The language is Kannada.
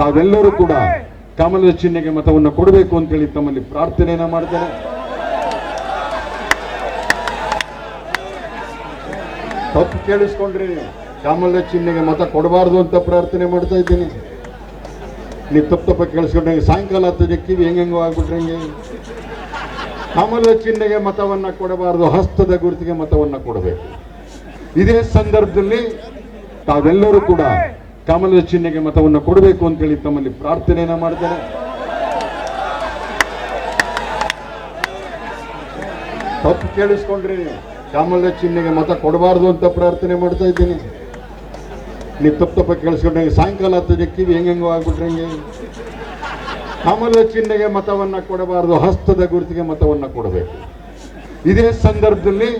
ತಾವೆಲ್ಲರೂ ಕೂಡ ಕಮಲದ ಚಿಹ್ನೆಗೆ ಮತವನ್ನು ಕೊಡಬೇಕು ಅಂತೇಳಿ ತಮ್ಮಲ್ಲಿ ಪ್ರಾರ್ಥನೆಯನ್ನ ಮಾಡ್ತೇನೆ. ತಪ್ಪು ಕೇಳಿಸ್ಕೊಂಡ್ರಿ. ಕಮಲದ ಚಿಹ್ನೆಗೆ ಮತ ಕೊಡಬಾರ್ದು ಅಂತ ಪ್ರಾರ್ಥನೆ ಮಾಡ್ತಾ ಇದ್ದೀನಿ. ನೀವು ತಪ್ಪು ತಪ್ಪ ಕೇಳಿಸ್ಕೊಂಡ್ರೆ. ಸಾಯಂಕಾಲ ಹತ್ತದ ಕಿವಿ ಹೆಂಗೆಂಗೋ ಆಗ್ಬಿಟ್ರೆ ಹೆಂಗೆ. ಕಮಲದ ಚಿಹ್ನೆಗೆ ಮತವನ್ನ ಕೊಡಬಾರದು, ಹಸ್ತದ ಗುರುತಿಗೆ ಮತವನ್ನ ಕೊಡಬೇಕು. ಇದೇ ಸಂದರ್ಭದಲ್ಲಿ ತಾವೆಲ್ಲರೂ ಕೂಡ ಕಮಲದ ಚಿಹ್ನೆಗೆ ಮತವನ್ನು ಕೊಡಬೇಕು ಅಂತೇಳಿ ತಮ್ಮಲ್ಲಿ ಪ್ರಾರ್ಥನೆಯನ್ನ ಮಾಡ್ತೇನೆ. ತಪ್ಪು ಕೇಳಿಸ್ಕೊಂಡ್ರಿ. ನೀವು ಕಮಲದ ಚಿಹ್ನೆಗೆ ಮತ ಕೊಡಬಾರ್ದು ಅಂತ ಪ್ರಾರ್ಥನೆ ಮಾಡ್ತಾ ಇದ್ದೀನಿ. ನೀವು ತಪ್ಪು ತಪ್ಪ ಕೇಳಿಸ್ಕೊಂಡ್ರೆ. ಸಾಯಂಕಾಲ ಹತ್ತದ ಕಿವಿ ಹೆಂಗೆಂಗೋ ಆಗ್ಬಿಟ್ರೆ ಹೆಂಗೆ. ಕಮಲದ ಚಿಹ್ನೆಗೆ ಮತವನ್ನ ಕೊಡಬಾರದು. ಹಸ್ತದ ಗುರುತಿಗೆ ಮತವನ್ನ ಕೊಡಬೇಕು. ಇದೇ ಸಂದರ್ಭದಲ್ಲಿ